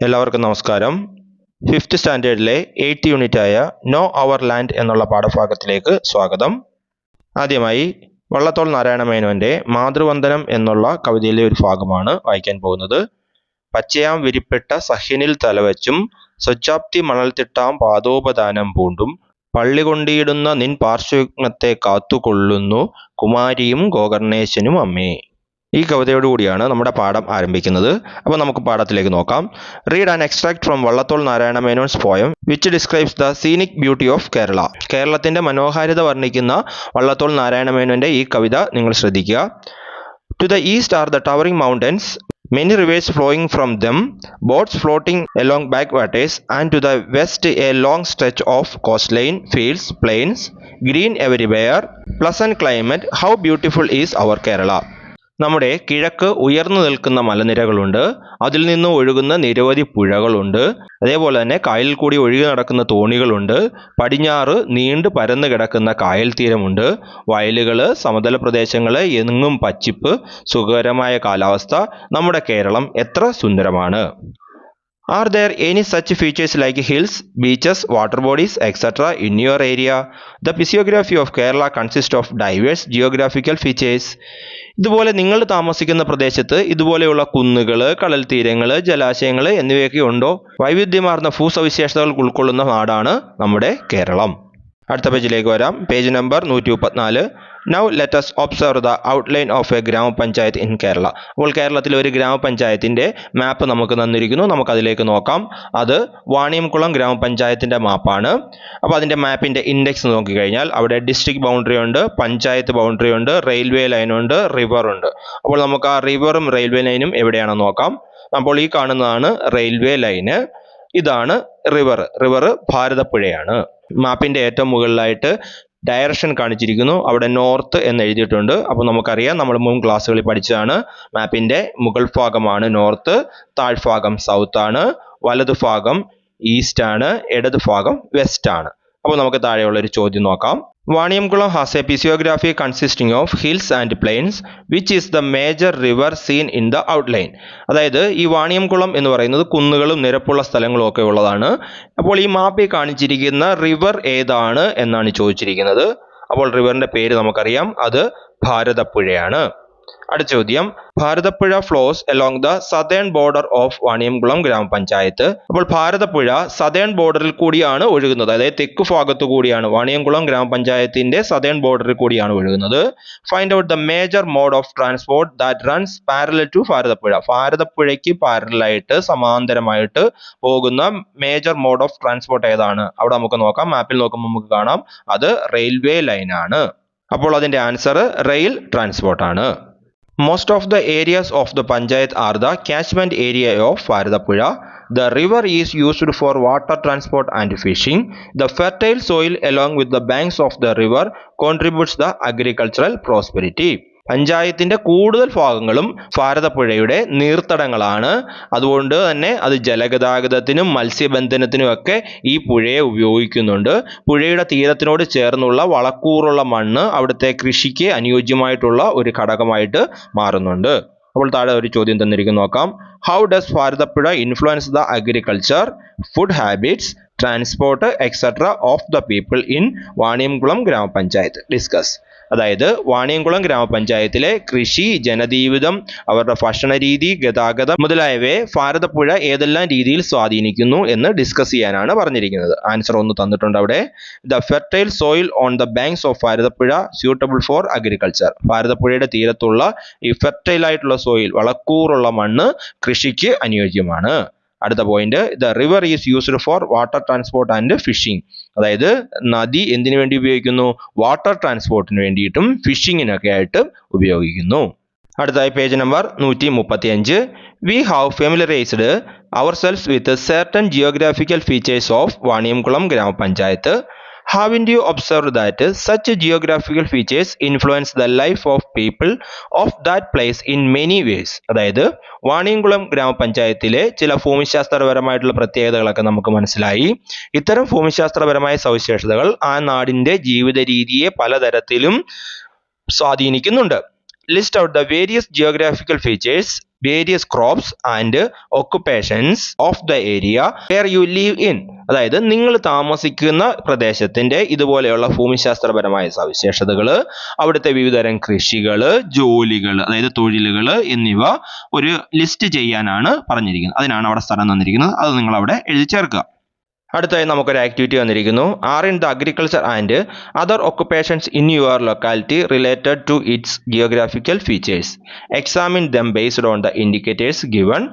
എല്ലാവർക്കും നമസ്കാരം. ഫിഫ്ത്ത് സ്റ്റാൻഡേർഡിലെ എയ്ത്ത് യൂണിറ്റായ നോ അവർ ലാൻഡ് എന്നുള്ള പാഠഭാഗത്തിലേക്ക് സ്വാഗതം. ആദ്യമായി വള്ളത്തോൾ നാരായണ മേനോന്റെ മാതൃവന്ദനം എന്നുള്ള കവിതയിലെ ഒരു ഭാഗമാണ് വായിക്കാൻ പോകുന്നത്. പച്ചയാം വിരിപ്പെട്ട സഹ്യനിൽ തലവച്ചും സ്വച്ഛാപ്തി മണൽത്തിട്ടാം പാദോപദാനം പൂണ്ടും പള്ളി കൊണ്ടിയിടുന്ന നിൻ പാർശ്വയുഗ്നത്തെ കാത്തുകൊള്ളുന്നു കുമാരിയും ഗോകർണേശനും അമ്മേ. ഈ കവിതയോടുകൂടിയാണ് നമ്മുടെ പാഠം ആരംഭിക്കുന്നത്. അപ്പോൾ നമുക്ക് പാഠത്തിലേക്ക് നോക്കാം. Read and extract from Vallathol Narayana Menon's poem which describes the scenic beauty of Kerala കേരളത്തിന്റെ മനോഹാരിത വർണിക്കുന്ന വള്ളത്തോൾ നാരായണ മേനോന്റെ ഈ കവിത നിങ്ങൾ ശ്രദ്ധിക്കുക. To the east are the towering mountains Many rivers flowing from them, boats floating along backwaters, and to the west a long stretch of coastline, fields, plains, green everywhere, pleasant climate. How beautiful is our Kerala! നമ്മുടെ കിഴക്ക് ഉയർന്നു നിൽക്കുന്ന മലനിരകളുണ്ട്. അതിൽ നിന്ന് ഒഴുകുന്ന നിരവധി പുഴകളുണ്ട്. അതേപോലെ തന്നെ കായലിൽ കൂടി ഒഴുകി നടക്കുന്ന തോണികളുണ്ട്. പടിഞ്ഞാറ് നീണ്ടു പരന്നു കിടക്കുന്ന കായൽ തീരമുണ്ട്. വയലുകൾ സമതല പ്രദേശങ്ങൾ എങ്ങും പച്ചിപ്പ് സുഖകരമായ കാലാവസ്ഥ. നമ്മുടെ കേരളം എത്ര സുന്ദരമാണ്. Are there any such features like hills, beaches, water bodies, etc. in your area? The physiography of Kerala consists of diverse geographical features. ഇതുപോലെ നിങ്ങൾ താമസിക്കുന്ന പ്രദേശത്ത് ഇതുപോലെയുള്ള കുന്നുകൾ കടൽ തീരങ്ങൾ ജലാശയങ്ങൾ എന്നിവയൊക്കെ ഉണ്ടോ വൈവിധ്യമാർന്ന ഭൂസവിശേഷതകൾ ഉൾക്കൊള്ളുന്ന നാടാണ് നമ്മുടെ കേരളം അടുത്ത പേജിലേക്ക് വരാം പേജ് നമ്പർ നൂറ്റി മുപ്പത്തിനാല് let us observe the outline of a grama panchayat in Kerala അപ്പോൾ കേരളത്തിലെ ഒരു ഗ്രാമപഞ്ചായത്തിന്റെ മാപ്പ് നമുക്ക് തന്നിരിക്കുന്നു. നമുക്കതിലേക്ക് നോക്കാം. അത് വാണിയംകുളം ഗ്രാമപഞ്ചായത്തിന്റെ മാപ്പാണ് അപ്പോൾ അതിന്റെ മാപ്പിന്റെ ഇൻഡെക്സ് നോക്കിക്കഴിഞ്ഞാൽ അവിടെ ഡിസ്ട്രിക്ട് ബൗണ്ടറി ഉണ്ട് പഞ്ചായത്ത് ബൗണ്ടറി ഉണ്ട് റെയിൽവേ ലൈനുണ്ട് റിവറുണ്ട് അപ്പോൾ നമുക്ക് ആ റിവറും റെയിൽവേ ലൈനും എവിടെയാണെന്ന് നോക്കാം. അപ്പോൾ ഈ കാണുന്നതാണ് റെയിൽവേ ലൈന് ഇതാണ് റിവർ റിവർ ഭാരതപ്പുഴയാണ്. മാപ്പിന്റെ ഏറ്റവും മുകളിലായിട്ട് ഡയറക്ഷൻ കാണിച്ചിരിക്കുന്നു. അവിടെ നോർത്ത് എന്ന് എഴുതിയിട്ടുണ്ട്. അപ്പോൾ നമുക്കറിയാം നമ്മൾ മുൻ ക്ലാസ്സുകളിൽ പഠിച്ചതാണ്. മാപ്പിന്റെ മുകൾ ഭാഗമാണ് നോർത്ത് താഴ്ഭാഗം സൗത്ത് ആണ്. വലതുഭാഗം ഈസ്റ്റ് ആണ്. ഇടത് ഭാഗം വെസ്റ്റ് ആണ്. അപ്പോൾ നമുക്ക് താഴെയുള്ള ഒരു ചോദ്യം നോക്കാം. Vaniyamkulam has a physiography consisting of hills and plains which is the major river seen in the outline അതായത് ഈ വാണിയംകുളം എന്ന് പറയുന്നത് കുന്നുകളും നിരപ്പുള്ള സ്ഥലങ്ങളും ഒക്കെ ഉള്ളതാണ്. അപ്പോൾ ഈ മാപ്പിൽ കാണിച്ചിരിക്കുന്ന റിവർ ഏതാണ് എന്നാണ് ചോദിച്ചിരിക്കുന്നത്. അപ്പോൾ റിവറിന്റെ പേര് നമുക്കറിയാം. അത് ഭാരതപ്പുഴയാണ്. അടുത്ത ചോദ്യം. Bharathappuzha flows along the southern border of Vaniyamkulam grama panchayat. അപ്പോൾ ഭാരതപ്പുഴ സതേൺ ബോർഡറിൽ കൂടിയാണ് ഒഴുകുന്നത്. അതായത് തെക്ക് ഭാഗത്തു കൂടിയാണ് വാണിയംകുളം ഗ്രാമപഞ്ചായത്തിന്റെ സതേൺ ബോർഡറിൽ കൂടിയാണ് ഒഴുകുന്നത്. Find out the major mode of transport that runs parallel to Bharathappuzha. ഭാരതപ്പുഴയ്ക്ക് പാരലായിട്ട് സമാന്തരമായിട്ട് പോകുന്ന മേജർ മോഡ് ഓഫ് ട്രാൻസ്പോർട്ട് ഏതാണ്? അവിടെ നമുക്ക് നോക്കാം. മാപ്പിൽ നോക്കുമ്പോൾ നമുക്ക് കാണാം. അത് റെയിൽവേ ലൈനാണ് അപ്പോൾ അതിന്റെ ആൻസർ റെയിൽ ട്രാൻസ്പോർട്ടാണ് Most of the areas of the panchayat are the catchment area of Bharatapuzha. The river is used for water transport and fishing. The fertile soil along with the banks of the river contributes the agricultural prosperity. പഞ്ചായത്തിന്റെ കൂടുതൽ ഭാഗങ്ങളും ഭാരതപ്പുഴയുടെ നീർത്തടങ്ങളാണ്. അതുകൊണ്ട് തന്നെ അത് ജലഗതാഗതത്തിനും മത്സ്യബന്ധനത്തിനും ഒക്കെ ഈ പുഴയെ ഉപയോഗിക്കുന്നുണ്ട്. പുഴയുടെ തീരത്തിനോട് ചേർന്നുള്ള വളക്കൂറുള്ള മണ്ണ് അവിടുത്തെ കൃഷിക്ക് അനുയോജ്യമായിട്ടുള്ള ഒരു ഘടകമായിട്ട് മാറുന്നുണ്ട്. അപ്പോൾ താഴെ ഒരു ചോദ്യം തന്നിരിക്കുന്നു നോക്കാം. How does Bharathappuzha influence the agriculture food habits transport etcetera of the people in Vaniyamkulam grama panchayat? Discuss അതായത് വാണിയംകുളം ഗ്രാമപഞ്ചായത്തിലെ കൃഷി ജനജീവിതം അവരുടെ ഭക്ഷണ രീതി ഗതാഗതം മുതലായവയെ ഭാരതപ്പുഴ ഏതെല്ലാം രീതിയിൽ സ്വാധീനിക്കുന്നു എന്ന് ഡിസ്കസ് ചെയ്യാനാണ് പറഞ്ഞിരിക്കുന്നത്. ആൻസർ ഒന്ന് തന്നിട്ടുണ്ട് അവിടെ. The fertile soil on the banks of Bharathappuzha suitable for agriculture ഭാരതപ്പുഴയുടെ തീരത്തുള്ള ഈ ഫെർട്ടൈൽ ആയിട്ടുള്ള സോയിൽ വളക്കൂറുള്ള മണ്ണ് കൃഷിക്ക് അനുയോജ്യമാണ്. അടുത്ത point the river is used for water transport and fishing അതായത് നദി എന്തിനു വേണ്ടി ഉപയോഗിക്കുന്നു? വാട്ടർ ട്രാൻസ്പോർട്ടിന് വേണ്ടിയിട്ടും ഫിഷിങ്ങിനൊക്കെ ആയിട്ട് ഉപയോഗിക്കുന്നു. അടുത്തായി പേജ് നമ്പർ നൂറ്റി മുപ്പത്തി അഞ്ച് we have familiarised ourselves with certain geographical features of Vaniyamkulam grama panchayat haven't you observed that such geographical features influence the life of people of that place in many ways. അതായത് വാണിയംകുളം ഗ്രാമപഞ്ചായത്തിലെ ചില ഭൂമിശാസ്ത്രപരമായിട്ടുള്ള പ്രത്യേകതകളൊക്കെ നമുക്ക് മനസ്സിലായി. ഇത്തരം ഭൂമിശാസ്ത്രപരമായ സവിശേഷതകൾ ആ നാടിന്റെ ജീവിത രീതിയെ പലതരത്തിലും സ്വാധീനിക്കുന്നുണ്ട്. List out the various geographical features various crops and occupations of the area where you live in അതായത് നിങ്ങൾ താമസിക്കുന്ന പ്രദേശത്തിന്റെ ഇതുപോലെയുള്ള ഭൂമിശാസ്ത്രപരമായ സവിശേഷതകൾ അവിടുത്തെ വിവിധതരം കൃഷികൾ ജോലികൾ അതായത് തൊഴിലുകൾ എന്നിവ ഒരു ലിസ്റ്റ് ചെയ്യാനാണ് പറഞ്ഞിരിക്കുന്നത്. അതിനാണ് അവിടെ സ്ഥലം തന്നിരിക്കുന്നത്. അത് നിങ്ങൾ അവിടെ എഴുതി ചേർക്കുക. അടുത്തായി നമുക്കൊരു ആക്ടിവിറ്റി വന്നിരിക്കുന്നു. Are in the agriculture and other occupations in your locality related to its geographical features examine them based on the indicators given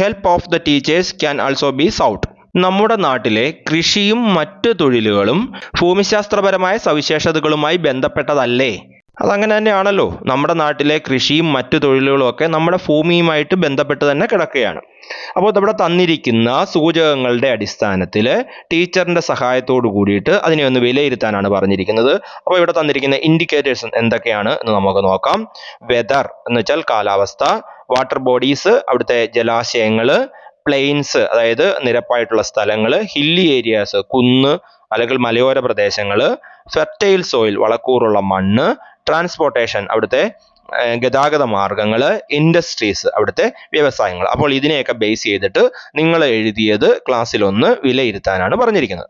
help of the teachers can also be sought നമ്മുടെ നാട്ടിലെ കൃഷിയും മറ്റ് തൊഴിലുകളും ഭൂമിശാസ്ത്രപരമായ സവിശേഷതകളുമായി ബന്ധപ്പെട്ടതല്ലേ? അതങ്ങനെ തന്നെയാണല്ലോ. നമ്മുടെ നാട്ടിലെ കൃഷിയും മറ്റു തൊഴിലുകളും ഒക്കെ നമ്മുടെ ഭൂമിയുമായിട്ട് ബന്ധപ്പെട്ട് തന്നെ കിടക്കുകയാണ്. അപ്പോൾ ഇവിടെ തന്നിരിക്കുന്ന സൂചകങ്ങളുടെ അടിസ്ഥാനത്തിൽ ടീച്ചറിന്റെ സഹായത്തോട് കൂടിയിട്ട് അതിനെ ഒന്ന് വിലയിരുത്താനാണ് പറഞ്ഞിരിക്കുന്നത്. അപ്പോൾ ഇവിടെ തന്നിരിക്കുന്ന ഇൻഡിക്കേറ്റേഴ്സ് എന്തൊക്കെയാണ് എന്ന് നമുക്ക് നോക്കാം. വെതർ എന്ന് വെച്ചാൽ കാലാവസ്ഥ വാട്ടർ ബോഡീസ് അവിടുത്തെ ജലാശയങ്ങൾ പ്ലെയിൻസ് അതായത് നിരപ്പായിട്ടുള്ള സ്ഥലങ്ങൾ ഹില്ലി ഏരിയാസ് കുന്ന് അല്ലെങ്കിൽ മലയോര പ്രദേശങ്ങൾ ഫെർട്ടൈൽ സോയിൽ വളക്കൂറുള്ള മണ്ണ് ട്രാൻസ്പോർട്ടേഷൻ അവിടുത്തെ ഗതാഗത മാർഗങ്ങൾ ഇൻഡസ്ട്രീസ് അവിടുത്തെ വ്യവസായങ്ങൾ. അപ്പോൾ ഇതിനെയൊക്കെ ബേസ് ചെയ്തിട്ട് നിങ്ങൾ എഴുതിയത് ക്ലാസ്സിൽ ഒന്ന് വിലയിരുത്താനാണ് പറഞ്ഞിരിക്കുന്നത്.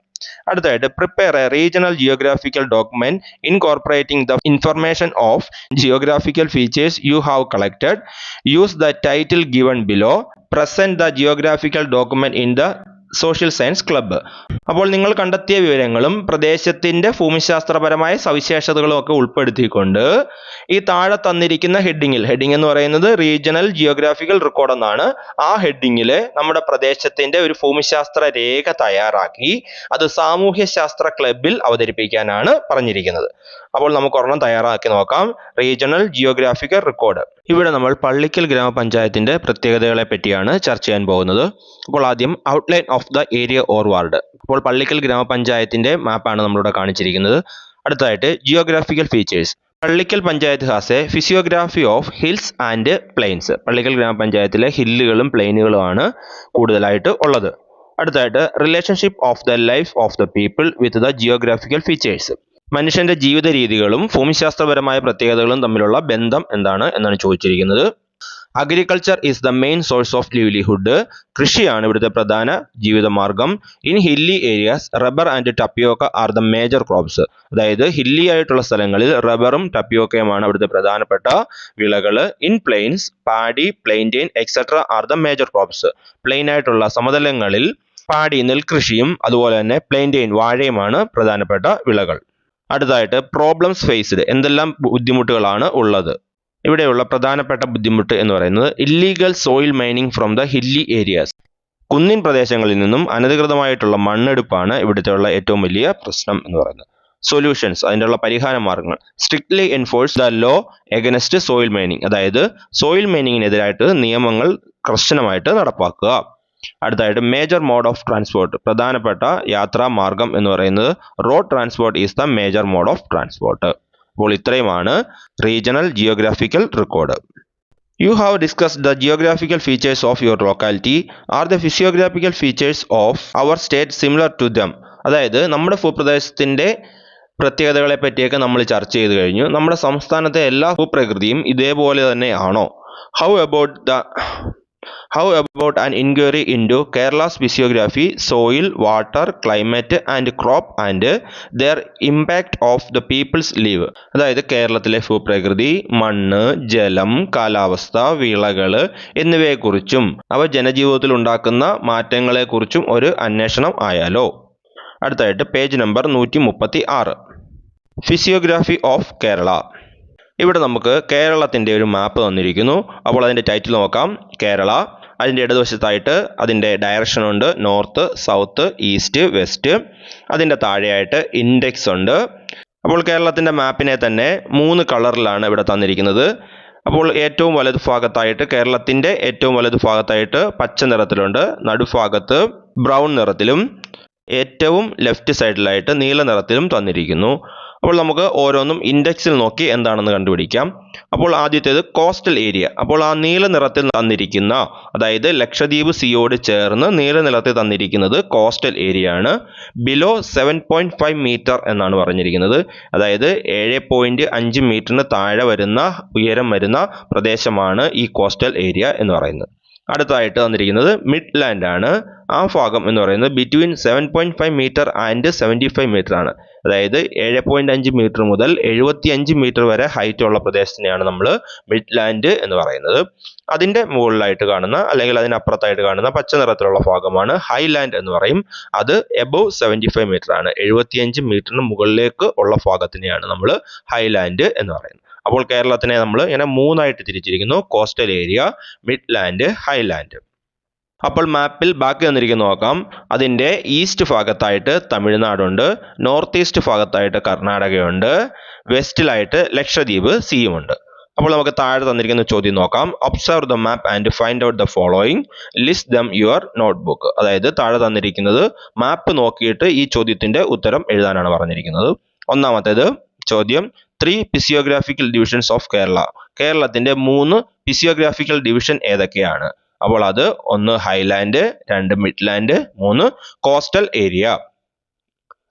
അടുത്തതായിട്ട് prepare a regional geographical document incorporating the information of geographical features you have collected use the title given below present the geographical document in the social science club അപ്പോൾ നിങ്ങൾ കണ്ടെത്തിയ വിവരങ്ങളും പ്രദേശത്തിന്റെ ഭൂമിശാസ്ത്രപരമായ സവിശേഷതകളും ഒക്കെ ഉൾപ്പെടുത്തിക്കൊണ്ട് ഈ താഴെ തന്നിരിക്കുന്ന ഹെഡിങ്ങിൽ ഹെഡിങ് എന്ന് പറയുന്നത് റീജിയണൽ ജിയോഗ്രാഫിക്കൽ റെക്കോർഡ് എന്നാണ് ആ ഹെഡിങ്ങിൽ നമ്മുടെ പ്രദേശത്തിന്റെ ഒരു ഭൂമിശാസ്ത്ര രേഖ തയ്യാറാക്കി അത് സാമൂഹ്യശാസ്ത്ര ക്ലബിൽ അവതരിപ്പിക്കാനാണ് പറഞ്ഞിരിക്കുന്നത്. അപ്പോൾ നമുക്ക് ഒരെണ്ണം തയ്യാറാക്കി നോക്കാം. റീജിയണൽ ജിയോഗ്രാഫിക്കൽ റെക്കോർഡ് ഇവിടെ നമ്മൾ പള്ളിക്കൽ ഗ്രാമപഞ്ചായത്തിന്റെ പ്രത്യേകതകളെ പറ്റിയാണ് ചർച്ച ചെയ്യാൻ പോകുന്നത്. അപ്പോൾ ആദ്യം outline of the area or ward അപ്പോൾ പള്ളിക്കൽ ഗ്രാമപഞ്ചായത്തിന്റെ മാപ്പാണ് നമ്മളിവിടെ കാണിച്ചിരിക്കുന്നത്. അടുത്തതായിട്ട് geographical features Pallikkal panchayat has a physiography of hills and plains Pallikkal ഗ്രാമപഞ്ചായത്തിലെ ഹില്ലുകളും പ്ലെയിനുകളുമാണ് കൂടുതലായിട്ട് ഉള്ളത്. അടുത്തതായിട്ട് relationship of the life of the people with the geographical features മനുഷ്യന്റെ ജീവിത രീതികളും ഭൂമിശാസ്ത്രപരമായ പ്രത്യേകതകളും തമ്മിലുള്ള ബന്ധം എന്താണ് എന്നാണ് ചോദിച്ചിരിക്കുന്നത്. Agriculture is the main source of livelihood കൃഷിയാണ് ഇവിടുത്തെ പ്രധാന ജീവിതമാർഗം. In hilly areas rubber and tapioca are the major crops അതായത് ഹില്ലി ആയിട്ടുള്ള സ്ഥലങ്ങളിൽ റബ്ബറും ടപ്പിയോക്കയുമാണ് അവിടുത്തെ പ്രധാനപ്പെട്ട വിളകൾ. In plains paddy plantain etcetera are the major crops plain ആയിട്ടുള്ള സമതലങ്ങളിൽ പാടി നെൽകൃഷിയും അതുപോലെ തന്നെ പ്ലെയിന്റെയിൻ വാഴയുമാണ് പ്രധാനപ്പെട്ട വിളകൾ. അടുത്തതായിട്ട് പ്രോബ്ലംസ് ഫേസ്ഡ് എന്തെല്ലാം ബുദ്ധിമുട്ടുകളാണ് ഉള്ളത്. ഇവിടെയുള്ള പ്രധാനപ്പെട്ട ബുദ്ധിമുട്ട് എന്ന് പറയുന്നത് illegal soil mining from the hilly areas കുന്നിൻ പ്രദേശങ്ങളിൽ നിന്നും അനധികൃതമായിട്ടുള്ള മണ്ണെടുപ്പാണ് ഇവിടുത്തെ ഉള്ള ഏറ്റവും വലിയ പ്രശ്നം എന്ന് പറയുന്നത്. സൊല്യൂഷൻസ് അതിനുള്ള പരിഹാര മാർഗങ്ങൾ. Strictly enforce the law against soil mining അതായത് സോയിൽ മൈനിങ്ങിനെതിരായിട്ട് നിയമങ്ങൾ കർശനമായിട്ട് നടപ്പാക്കുക. അടുത്തായിട്ട് മേജർ മോഡ് ഓഫ് ട്രാൻസ്പോർട്ട് പ്രധാനപ്പെട്ട യാത്രാ മാർഗം എന്ന് പറയുന്നത് road transport is the major mode of transport അപ്പോൾ ഇത്രയുമാണ് regional geographical record you have discussed the geographical features of your locality are the physiographical features of our state similar to them അതായത് നമ്മുടെ ഭൂപ്രദേശത്തിന്റെ പ്രത്യേകതകളെ പറ്റിയൊക്കെ നമ്മൾ ചർച്ച ചെയ്ത് കഴിഞ്ഞു. നമ്മുടെ സംസ്ഥാനത്തെ എല്ലാ ഭൂപ്രകൃതിയും ഇതേപോലെ തന്നെ ആണോ? How about the how about an inquiry into Kerala's physiography, soil, water, climate and crop and their impact of the people's live അതായത് കേരളത്തിലെ ഭൂപ്രകൃതി മണ്ണ് ജലം കാലാവസ്ഥ വിളകൾ എന്നിവയെക്കുറിച്ചും അവ ജനജീവിതത്തിൽ ഉണ്ടാക്കുന്ന മാറ്റങ്ങളെക്കുറിച്ചും ഒരു അന്വേഷണം ആയാലോ? അടുത്തായിട്ട് പേജ് നമ്പർ നൂറ്റി മുപ്പത്തി ആറ് ഫിസിയോഗ്രാഫി ഓഫ് കേരള ഇവിടെ നമുക്ക് കേരളത്തിന്റെ ഒരു മാപ്പ് തന്നിരിക്കുന്നു. അപ്പോൾ അതിന്റെ ടൈറ്റിൽ നോക്കാം. കേരള. അതിന്റെ ഇടതുവശത്തായിട്ട് അതിന്റെ ഡയറക്ഷൻ ഉണ്ട്. നോർത്ത് സൗത്ത് ഈസ്റ്റ് വെസ്റ്റ് അതിന്റെ താഴെയായിട്ട് ഇൻഡെക്സ് ഉണ്ട്. അപ്പോൾ കേരളത്തിന്റെ മാപ്പിനെ തന്നെ മൂന്ന് കളറിലാണ് ഇവിടെ തന്നിരിക്കുന്നത്. അപ്പോൾ ഏറ്റവും വലത് ഭാഗത്തായിട്ട് കേരളത്തിന്റെ ഏറ്റവും വലത് ഭാഗത്തായിട്ട് പച്ച നിറത്തിലുണ്ട്. നടുഭാഗത്ത് ബ്രൗൺ നിറത്തിലും ഏറ്റവും ലെഫ്റ്റ് സൈഡിലായിട്ട് നീല നിറത്തിലും തന്നിരിക്കുന്നു. അപ്പോൾ നമുക്ക് ഓരോന്നും ഇൻഡെക്സിൽ നോക്കി എന്താണെന്ന് കണ്ടുപിടിക്കാം. അപ്പോൾ ആദ്യത്തേത് കോസ്റ്റൽ ഏരിയ. അപ്പോൾ ആ നീല നിറത്തിൽ തന്നിരിക്കുന്ന അതായത് ലക്ഷദ്വീപ് സിയോട് ചേർന്ന് നീല നിറത്തിൽ തന്നിരിക്കുന്നത് കോസ്റ്റൽ ഏരിയ ആണ്. Below seven point five metre എന്നാണ് പറഞ്ഞിരിക്കുന്നത്. അതായത് ഏഴ് പോയിന്റ് അഞ്ച് മീറ്ററിന് താഴെ വരുന്ന ഉയരം വരുന്ന പ്രദേശമാണ് ഈ കോസ്റ്റൽ ഏരിയ എന്ന് പറയുന്നത്. അടുത്തതായിട്ട് വന്നിരിക്കുന്നത് മിഡ് ലാൻഡ് ആണ്. ആ ഭാഗം എന്ന് പറയുന്നത് between seven point five metre and seventy five metre ആണ്. അതായത് ഏഴ് പോയിന്റ് അഞ്ച് മീറ്റർ മുതൽ എഴുപത്തി അഞ്ച് മീറ്റർ വരെ ഹൈറ്റ് ഉള്ള പ്രദേശത്തിനെയാണ് നമ്മൾ മിഡ് ലാൻഡ് എന്ന് പറയുന്നത്. അതിന്റെ മുകളിലായിട്ട് കാണുന്ന അല്ലെങ്കിൽ അതിനപ്പുറത്തായിട്ട് കാണുന്ന പച്ച നിറത്തിലുള്ള ഭാഗമാണ് ഹൈലാൻഡ് എന്ന് പറയും. അത് എബവ് സെവന്റി ഫൈവ് മീറ്റർ ആണ്. എഴുപത്തിയഞ്ച് മീറ്ററിന് മുകളിലേക്ക് ഉള്ള ഭാഗത്തിനെയാണ് നമ്മൾ ഹൈലാൻഡ് എന്ന് പറയുന്നത്. അപ്പോൾ കേരളത്തിനെ നമ്മൾ ഇങ്ങനെ മൂന്നായിട്ട് തിരിച്ചിരിക്കുന്നു. Coastal area mid land highland അപ്പോൾ മാപ്പിൽ ബാക്കി തന്നിരിക്കുന്ന നോക്കാം. അതിന്റെ ഈസ്റ്റ് ഭാഗത്തായിട്ട് തമിഴ്നാടുണ്ട്. നോർത്ത് ഈസ്റ്റ് ഭാഗത്തായിട്ട് കർണാടകയുണ്ട്. വെസ്റ്റിലായിട്ട് ലക്ഷദ്വീപ് സിയുമുണ്ട്. അപ്പോൾ നമുക്ക് താഴെ തന്നിരിക്കുന്ന ചോദ്യം നോക്കാം. Observe the map and find out the following list them your notebook അതായത് താഴെ തന്നിരിക്കുന്നത് മാപ്പ് നോക്കിയിട്ട് ഈ ചോദ്യത്തിന്റെ ഉത്തരം എഴുതാനാണ് പറഞ്ഞിരിക്കുന്നത്. ഒന്നാമത്തേത് ചോദ്യം three physiographical divisions of Kerala കേരളത്തിന്റെ മൂന്ന് ഫിസിയോഗ്രാഫിക്കൽ ഡിവിഷൻ ഏതൊക്കെയാണ്? അപ്പോൾ അത് ഒന്ന് ഹൈലാൻഡ് രണ്ട് മിഡ്ലാൻഡ് മൂന്ന് കോസ്റ്റൽ ഏരിയ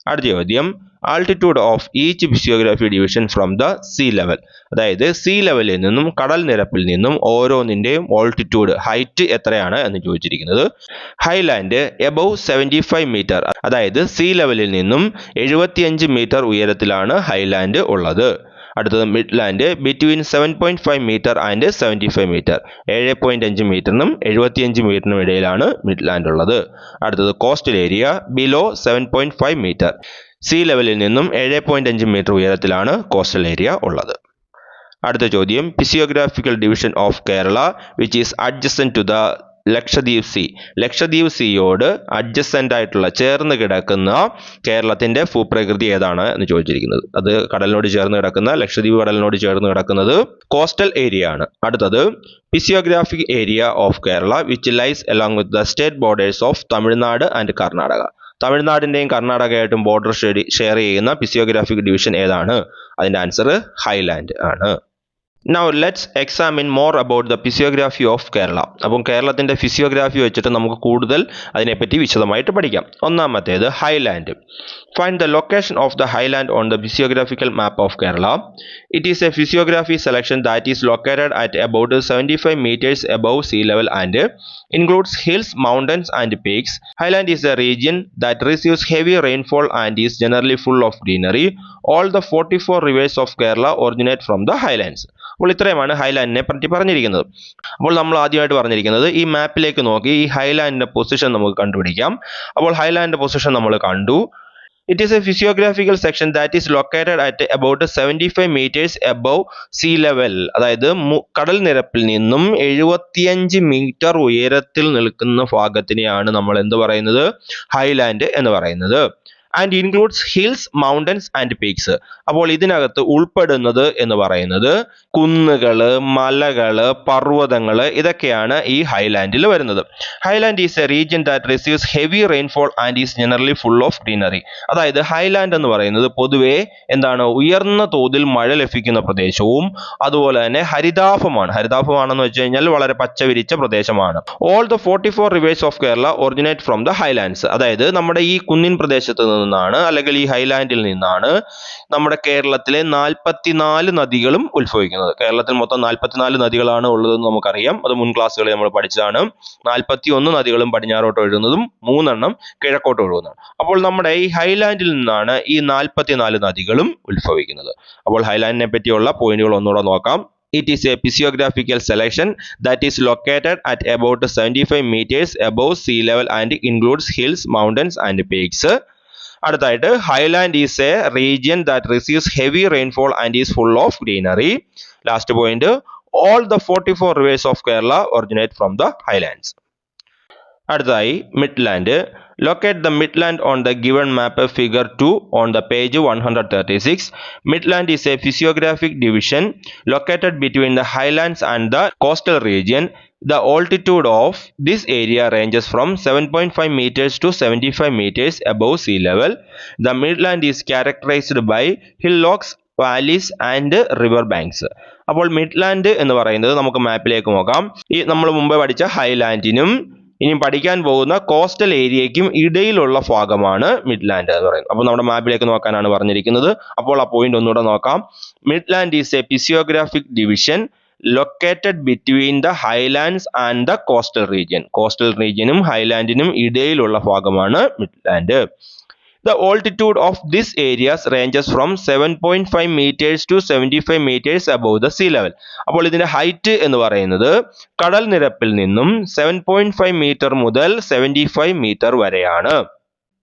അടുത്ത ചോദ്യം. Altitude of each physiography division from the sea level അതായത് സീ ലെവലിൽ നിന്നും കടൽ നിരപ്പിൽ നിന്നും ഓരോന്നിന്റെയും ഓൾട്ടിറ്റ്യൂഡ് ഹൈറ്റ് എത്രയാണ് എന്ന് ചോദിച്ചിരിക്കുന്നത്. Highland above seventy five metre അതായത് സീ ലെവലിൽ നിന്നും എഴുപത്തിയഞ്ച് മീറ്റർ ഉയരത്തിലാണ് ഹൈലാൻഡ് ഉള്ളത്. അടുത്തത് midland between seven point five metre and seventy five metre ഏഴ് പോയിന്റ് അഞ്ച് മീറ്ററിനും എഴുപത്തിയഞ്ച് മീറ്ററിനും ഇടയിലാണ് മിഡ്ലാൻഡ് ഉള്ളത്. അടുത്തത് coastal area below seven point five metre sea ലെവലിൽ നിന്നും ഏഴ് പോയിന്റ് അഞ്ച് മീറ്റർ ഉയരത്തിലാണ് കോസ്റ്റൽ ഏരിയ ഉള്ളത്. അടുത്ത ചോദ്യം physiographical division of Kerala which is adjacent to the Lakshadweep sea Lakshadweep സിയോട് adjacent ആയിട്ടുള്ള ചേർന്ന് കിടക്കുന്ന കേരളത്തിന്റെ ഭൂപ്രകൃതി ഏതാണ് എന്ന് ചോദിച്ചിരിക്കുന്നത്. അത് കടലിനോട് ചേർന്ന് കിടക്കുന്ന ലക്ഷദ്വീപ് കടലിനോട് ചേർന്ന് കിടക്കുന്നത് കോസ്റ്റൽ ഏരിയ ആണ്. അടുത്തത് physiographic area of Kerala which lies along with the state borders of Tamil Nadu and Karnataka തമിഴ്നാടിന്റെയും കർണാടകയായിട്ടും ബോർഡർ ഷെയർ ചെയ്യുന്ന ഫിസിയോഗ്രാഫിക് ഡിവിഷൻ ഏതാണ്? അതിന്റെ ആൻസർ ഹൈലാൻഡ് ആണ്. Now let's examine more about the physiography of Kerala അപ്പം കേരളത്തിന്റെ physiography വെച്ചിട്ട് നമുക്ക് കൂടുതൽ അതിനെപ്പറ്റി വിശദമായിട്ട് പഠിക്കാം. ഒന്നാമത്തേത് highland the location of the highland on the physiographical map of Kerala it is a physiography selection that is located at about seventy five metres above sea level and includes hills, mountains, and peaks. Highland is a region that receives heavy rainfall and is generally full of greenery. All the 44 rivers of Kerala originate from the highlands. അപ്പോൾ ഇത്രയുമാണ് ഹൈലാൻഡിനെ പറ്റി പറഞ്ഞിരിക്കുന്നത് അപ്പോൾ നമ്മൾ ആദ്യമായിട്ട് പറഞ്ഞിരിക്കുന്നത് ഈ മാപ്പിലേക്ക് നോക്കി ഈ ഹൈലാൻഡിന്റെ പൊസിഷൻ നമുക്ക് കണ്ടുപിടിക്കാം അപ്പോൾ ഹൈലാൻഡിന്റെ പൊസിഷൻ നമ്മൾ കണ്ടു it is a physiographical section that is located at about seventy five metres sea level അതായത് കടൽ നിരപ്പിൽ നിന്നും എഴുപത്തിയഞ്ച് മീറ്റർ ഉയരത്തിൽ നിൽക്കുന്ന ഭാഗത്തിനെയാണ് നമ്മൾ എന്ത് പറയുന്നത്? ഹൈലാൻഡ് എന്ന് പറയുന്നത്. And includes hills mountains and peaks അപ്പോൾ ഇതിനകത്ത് ഉൾപ്പെടുന്നത് എന്ന് പറയുന്നത് കുന്നുകൾ മലകൾ പർവതങ്ങൾ ഇതൊക്കെയാണ് ഈ ഹൈലാൻഡിൽ വരുന്നത്. Highland is a region that receives heavy rainfall and is generally full of greenery അതായത് ഹൈലാൻഡ് എന്ന് പറയുന്നത് പൊതുവേ എന്താണ് ഉയർന്ന തോതിൽ മഴ ലഭിക്കുന്ന പ്രദേശവും അതുപോലെ തന്നെ ഹരിതാഭമാണ്. ഹരിതാഭമാണെന്ന് വെച്ച് കഴിഞ്ഞാൽ വളരെ പച്ചവിരിച്ച പ്രദേശമാണ്. All the forty four rivers of Kerala originate from the highlands അതായത് നമ്മുടെ ഈ കുന്നിൻ പ്രദേശത്ത് നിന്നാണ് അല്ലെങ്കിൽ ഈ ഹൈലാൻഡിൽ നിന്നാണ് നമ്മുടെ കേരളത്തിലെ നാൽപ്പത്തിനാല് നദികളും ഉത്ഭവിക്കുന്നത്. കേരളത്തിൽ മൊത്തം നാൽപ്പത്തിനാല് നദികളാണ് ഉള്ളതെന്ന് നമുക്കറിയാം. അത് മുൻ ക്ലാസ്സുകളിൽ നമ്മൾ പഠിച്ചതാണ്. നാൽപ്പത്തി ഒന്ന് നദികളും പടിഞ്ഞാറോട്ട് ഒഴുകുന്നതും മൂന്നെണ്ണം കിഴക്കോട്ട് ഒഴുകുന്നതാണ്. അപ്പോൾ നമ്മുടെ ഈ ഹൈലാൻഡിൽ നിന്നാണ് ഈ നാൽപ്പത്തിനാല് നദികളും ഉത്ഭവിക്കുന്നത്. അപ്പോൾ ഹൈലാൻഡിനെ പറ്റിയുള്ള പോയിന്റുകൾ ഒന്നുകൂടെ നോക്കാം. It is a physiographical selection that is located at about 75 meters above sea level and includes hills, mountains and peaks. അടുത്തായിട്ട് highland is a region that receives heavy rainfall and is full of greenery last point all the forty four rivers of Kerala originate from the highlands അടുത്തതായി midland Locate the Midland on the given map figure 2 on the page 136. Midland is a physiographic division located between the highlands and the coastal region. The altitude of this area ranges from 7.5 meters to 75 meters above sea level. The Midland is characterized by hillocks, valleys and river banks. അപ്പോൾ midland എന്ന് പറയുന്നത് നമുക്ക് മാപ്പിലേക്ക് നോക്കാം. ഈ നമ്മൾ മുമ്പ് പഠിച്ച ഹൈലാൻഡിനും ഇനി പഠിക്കാൻ പോകുന്ന കോസ്റ്റൽ ഏരിയയ്ക്കും ഇടയിലുള്ള ഭാഗമാണ് മിഡ്ലാൻഡ് എന്ന് പറയുന്നത്. അപ്പോൾ നമ്മുടെ മാപ്പിലേക്ക് നോക്കാനാണ് പറഞ്ഞിരിക്കുന്നത്. അപ്പോൾ ആ പോയിന്റ് ഒന്നുകൂടെ നോക്കാം. Midland is a physiographic division located between the highlands and the coastal region coastal റീജിയനും ഹൈലാൻഡിനും ഇടയിലുള്ള ഭാഗമാണ് midland the altitude of this altitude of these areas ranges from 7.5 meters to 75 meters above the sea level. അപ്പോൾ ഇതിന്റെ height എന്ന് പറയുന്നത് കടൽ നിരപ്പിൽ നിന്നും സെവൻ പോയിന്റ് ഫൈവ് മീറ്റർ മുതൽ സെവന്റി ഫൈവ് മീറ്റർ വരെയാണ്.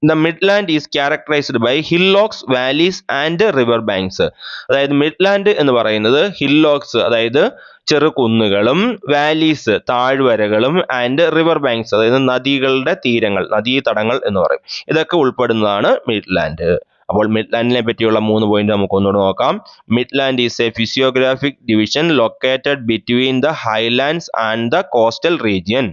The midland is characterised by hillocks valleys and river banks അതായത് മിഡ്ലാൻഡ് എന്ന് പറയുന്നത് ഹില്ലോക്സ് അതായത് ചെറുകുന്നുകളും വാലീസ് താഴ്വരകളും ആൻഡ് റിവർ ബാങ്ക്സ് അതായത് നദികളുടെ തീരങ്ങൾ നദീതടങ്ങൾ എന്ന് പറയും. ഇതൊക്കെ ഉൾപ്പെടുന്നതാണ് മിഡ്ലാൻഡ് അപ്പോൾ മിഡ്ലാൻഡിനെ പറ്റിയുള്ള മൂന്ന് പോയിന്റ് നമുക്ക് ഒന്നുകൂടെ നോക്കാം. Midland is a physiographic division located between the highlands and the coastal region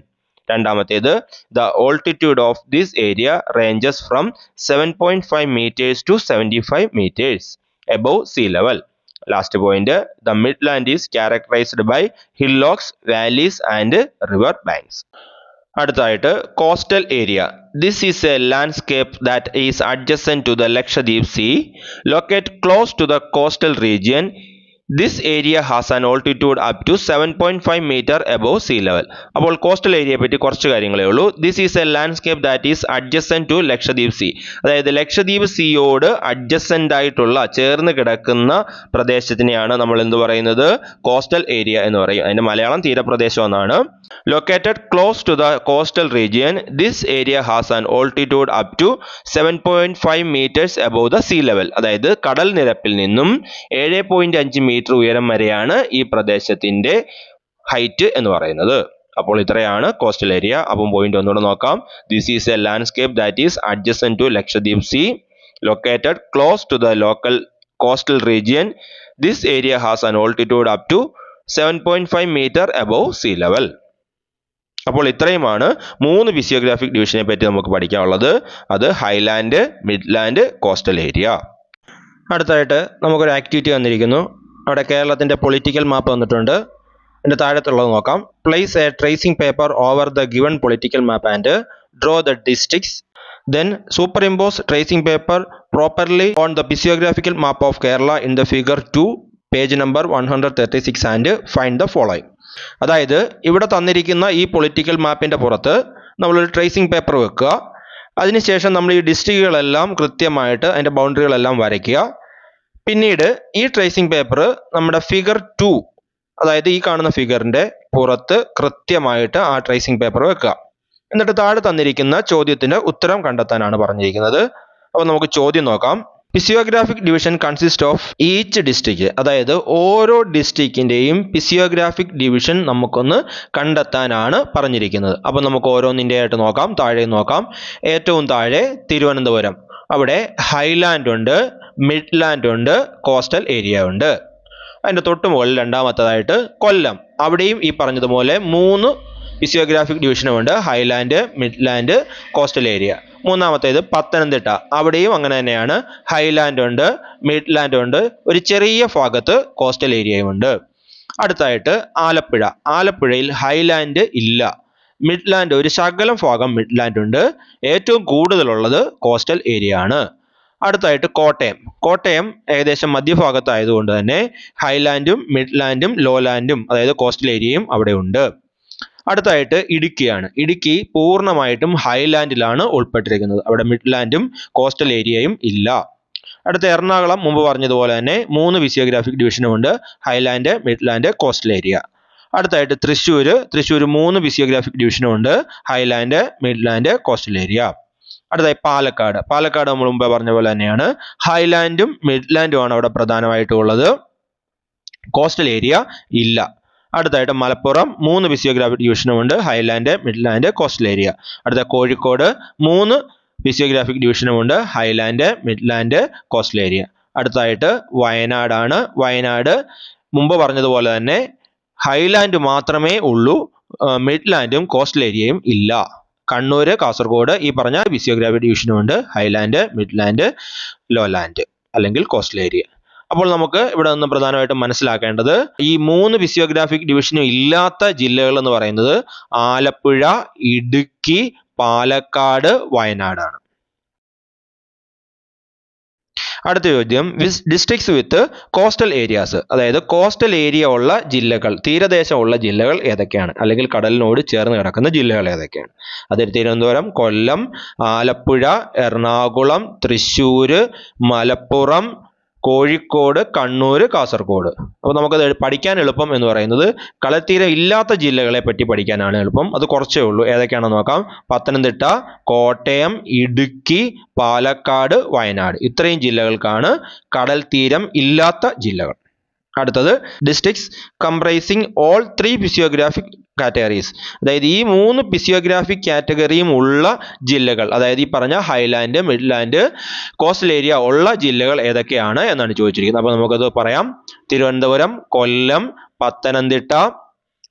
രണ്ടാമത്തേത് the altitude of this area ranges from seven point five metres to seventy five metres above sea level last point the midland is characterised by hillocks valleys and river banks അടുത്തായിട്ട് coastal area this is a landscape that is adjacent to the Lakshadweep sea locate close to the coastal region this area has an altitude up to seven point five metre above sea level അപ്പോൾ coastal ഏരിയയെ പറ്റി കുറച്ച് കാര്യങ്ങളേ ഉള്ളൂ. This is a landscape that is adjacent to Lakshadweep sea അതായത് ലക്ഷദ്വീപ് സിയോട് adjacent ആയിട്ടുള്ള ചേർന്ന് കിടക്കുന്ന പ്രദേശത്തിനെയാണ് നമ്മൾ എന്ത് പറയുന്നത്? കോസ്റ്റൽ ഏരിയ എന്ന് പറയും. അതിന്റെ മലയാളം തീരപ്രദേശം എന്നാണ് located close to the coastal region this area has an altitude up to seven point five metres above the sea level അതായത് കടൽ നിരപ്പിൽ നിന്നും ഏഴ് പോയിന്റ് അഞ്ച് മീറ്റർ ഉയരം വരെയാണ് ഈ പ്രദേശത്തിന്റെ ഹൈറ്റ് എന്ന് പറയുന്നത്. അപ്പോൾ ഇത്രയാണ് കോസ്റ്റൽ ഏരിയ അപ്പം പോയിന്റ് ഒന്നുകൂടെ നോക്കാം. This is a landscape that is adjacent to Lakshadweep sea located close to the local coastal region this area has an altitude up to seven point five metre above sea level അപ്പോൾ ഇത്രയുമാണ് മൂന്ന് physiographic ഡിവിഷനെ പറ്റി നമുക്ക് പഠിക്കാനുള്ളത്. അത് Highland midland coastal area അടുത്തായിട്ട് നമുക്കൊരു activity വന്നിരിക്കുന്നു. അവിടെ കേരളത്തിന്റെ പൊളിറ്റിക്കൽ മാപ്പ് വന്നിട്ടുണ്ട്. അതിന്റെ താഴത്തുള്ളത് നോക്കാം. Place a tracing paper over the given political map and draw the districts then superimpose tracing paper properly on the physiographical map of Kerala in the figure two page number one hundred thirty six and find the following അതായത് ഇവിടെ തന്നിരിക്കുന്ന ഈ political മാപ്പിന്റെ പുറത്ത് നമ്മളൊരു tracing paper വെക്കുക. അതിനുശേഷം നമ്മൾ ഈ ഡിസ്ട്രിക്റ്റുകളെല്ലാം കൃത്യമായിട്ട് അതിന്റെ ബൗണ്ടറികളെല്ലാം വരയ്ക്കുക. പിന്നീട് ഈ ട്രേസിംഗ് പേപ്പർ നമ്മുടെ ഫിഗർ ടു അതായത് ഈ കാണുന്ന ഫിഗറിന്റെ പുറത്ത് കൃത്യമായിട്ട് ആ ട്രേസിംഗ് പേപ്പർ വെക്കുക. എന്നിട്ട് താഴെ തന്നിരിക്കുന്ന ചോദ്യത്തിന് ഉത്തരം കണ്ടെത്താനാണ് പറഞ്ഞിരിക്കുന്നത്. അപ്പോൾ നമുക്ക് ചോദ്യം നോക്കാം. Physiographic division consist of each district അതായത് ഓരോ ഡിസ്ട്രിക്റ്റിന്റെയും പിസിയോഗ്രാഫിക് ഡിവിഷൻ നമുക്കൊന്ന് കണ്ടെത്താനാണ് പറഞ്ഞിരിക്കുന്നത്. അപ്പോൾ നമുക്ക് ഓരോന്നിന്റെ ആയിട്ട് നോക്കാം താഴെ നോക്കാം. ഏറ്റവും താഴെ തിരുവനന്തപുരം. അവിടെ ഹൈലാൻഡ് ഉണ്ട്. മിഡ്ലാൻഡ് ഉണ്ട് കോസ്റ്റൽ ഏരിയ ഉണ്ട്. അതിന്റെ തൊട്ട് മുകളിൽ രണ്ടാമത്തതായിട്ട് കൊല്ലം. അവിടെയും ഈ പറഞ്ഞതുപോലെ മൂന്ന് ഫിസിയോഗ്രാഫിക് ഡിവിഷനുമുണ്ട് ഹൈലാൻഡ് മിഡ്ലാൻഡ് കോസ്റ്റൽ ഏരിയ മൂന്നാമത്തേത് പത്തനംതിട്ട. അവിടെയും അങ്ങനെ തന്നെയാണ്. ഹൈലാൻഡ് ഉണ്ട് മിഡ്ലാൻഡ് ഉണ്ട് ഒരു ചെറിയ ഭാഗത്ത് കോസ്റ്റൽ ഏരിയയും ഉണ്ട്. അടുത്തായിട്ട് ആലപ്പുഴ. ആലപ്പുഴയിൽ ഹൈലാൻഡ് ഇല്ല. മിഡ്ലാൻഡ് ഒരു ശകലം ഭാഗം മിഡ്ലാൻഡ് ഉണ്ട്. ഏറ്റവും കൂടുതലുള്ളത് കോസ്റ്റൽ ഏരിയ ആണ്. അടുത്തായിട്ട് കോട്ടയം. കോട്ടയം ഏകദേശം മധ്യഭാഗത്തായതുകൊണ്ട് തന്നെ ഹൈലാൻഡും മിഡ്ലാൻഡും ലോലാൻഡും അതായത് കോസ്റ്റൽ ഏരിയയും അവിടെ ഉണ്ട് അടുത്തായിട്ട് ഇടുക്കിയാണ്. ഇടുക്കി പൂർണമായിട്ടും ഹൈലാൻഡിലാണ് ഉൾപ്പെട്ടിരിക്കുന്നത്. അവിടെ മിഡ്ലാൻഡും കോസ്റ്റൽ ഏരിയയും ഇല്ല. അടുത്ത എറണാകുളം മുമ്പ് പറഞ്ഞതുപോലെ തന്നെ മൂന്ന് വിസിയോഗ്രാഫിക് ഡിവിഷനുമുണ്ട് ഹൈലാൻഡ് മിഡ്ലാൻഡ് കോസ്റ്റൽ ഏരിയ അടുത്തായിട്ട് തൃശ്ശൂർ തൃശ്ശൂർ മൂന്ന് വിസിയോഗ്രാഫിക് ഡിവിഷനുമുണ്ട് ഹൈലാൻഡ് മിഡ്ലാൻഡ് കോസ്റ്റൽ ഏരിയ അടുത്തായി പാലക്കാട്. പാലക്കാട് നമ്മൾ മുമ്പേ പറഞ്ഞ പോലെ തന്നെയാണ്. ഹൈലാൻഡും മിഡ്ലാൻഡും ആണ് അവിടെ പ്രധാനമായിട്ടും ഉള്ളത് കോസ്റ്റൽ ഏരിയ ഇല്ല. അടുത്തായിട്ട് മലപ്പുറം മൂന്ന് ഫിസിയോഗ്രാഫിക് ഡിവിഷനും ഉണ്ട്. ഹൈലാൻഡ് മിഡ്ലാൻഡ് കോസ്റ്റൽ ഏരിയ അടുത്ത കോഴിക്കോട് മൂന്ന് ഫിസിയോഗ്രാഫിക് ഡിവിഷനുമുണ്ട് ഹൈലാൻഡ് മിഡ്ലാൻഡ് കോസ്റ്റൽ ഏരിയ അടുത്തായിട്ട് വയനാടാണ്. വയനാട് മുമ്പ് പറഞ്ഞതുപോലെ തന്നെ ഹൈലാൻഡ് മാത്രമേ ഉള്ളൂ. മിഡ്ലാൻഡും കോസ്റ്റൽ ഏരിയയും ഇല്ല. കണ്ണൂർ കാസർഗോഡ് ഈ പറഞ്ഞ ഫിസിയോഗ്രാഫി ഡിവിഷനുമുണ്ട് ഹൈലാൻഡ് മിഡ്ലാൻഡ് ലോലാൻഡ് അല്ലെങ്കിൽ കോസ്റ്റൽ ഏരിയ അപ്പോൾ നമുക്ക് ഇവിടെ നിന്ന് പ്രധാനമായിട്ടും മനസ്സിലാക്കേണ്ടത് ഈ മൂന്ന് ഫിസിയോഗ്രാഫിക് ഡിവിഷനും ഇല്ലാത്ത ജില്ലകൾ എന്ന് പറയുന്നത് ആലപ്പുഴ ഇടുക്കി പാലക്കാട് വയനാടാണ്. അടുത്ത ചോദ്യം. Which districts with coastal areas അതായത് കോസ്റ്റൽ ഏരിയ ഉള്ള ജില്ലകൾ തീരദേശമുള്ള ജില്ലകൾ ഏതൊക്കെയാണ്? അല്ലെങ്കിൽ കടലിനോട് ചേർന്ന് കിടക്കുന്ന ജില്ലകൾ ഏതൊക്കെയാണ്? അതിൽ തിരുവനന്തപുരം കൊല്ലം ആലപ്പുഴ എറണാകുളം തൃശ്ശൂർ മലപ്പുറം കോഴിക്കോട് കണ്ണൂർ കാസർഗോഡ്. അപ്പോൾ നമുക്കത് പഠിക്കാൻ എളുപ്പം എന്ന് പറയുന്നത് കടൽത്തീരം ഇല്ലാത്ത ജില്ലകളെ പറ്റി പഠിക്കാനാണ് എളുപ്പം. അത് കുറച്ചേ ഉള്ളൂ. ഏതൊക്കെയാണെന്ന് നോക്കാം. പത്തനംതിട്ട കോട്ടയം ഇടുക്കി പാലക്കാട് വയനാട്. ഇത്രയും ജില്ലകൾക്കാണ് തീരം ഇല്ലാത്ത ജില്ലകൾ. അടുത്തത് districts comprising all three physiographic categories അതായത് ഈ മൂന്ന് ഫിസിയോഗ്രാഫിക് കാറ്റഗറിയും ഉള്ള ജില്ലകൾ അതായത് ഈ പറഞ്ഞ ഹൈലാൻഡ് മിഡ്ലാൻഡ് കോസ്റ്റൽ ഏരിയ ഉള്ള ജില്ലകൾ ഏതൊക്കെയാണ് എന്നാണ് ചോദിച്ചിരിക്കുന്നത്. അപ്പോൾ നമുക്കത് പറയാം. തിരുവനന്തപുരം കൊല്ലം പത്തനംതിട്ട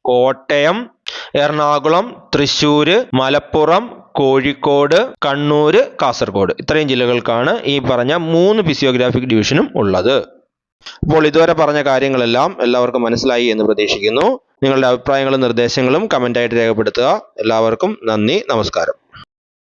കോട്ടയം എറണാകുളം തൃശ്ശൂർ മലപ്പുറം കോഴിക്കോട് കണ്ണൂർ കാസർഗോഡ്. ഇത്രയും ജില്ലകൾക്കാണ് ഈ പറഞ്ഞ മൂന്ന് ഫിസിയോഗ്രാഫിക് ഡിവിഷനും ഉള്ളത്. അപ്പോൾ ഇതുവരെ പറഞ്ഞ കാര്യങ്ങളെല്ലാം എല്ലാവർക്കും മനസ്സിലായി എന്ന് പ്രതീക്ഷിക്കുന്നു. നിങ്ങളുടെ അഭിപ്രായങ്ങളും നിർദ്ദേശങ്ങളും കമന്റായിട്ട് രേഖപ്പെടുത്തുക. എല്ലാവർക്കും നന്ദി നമസ്കാരം.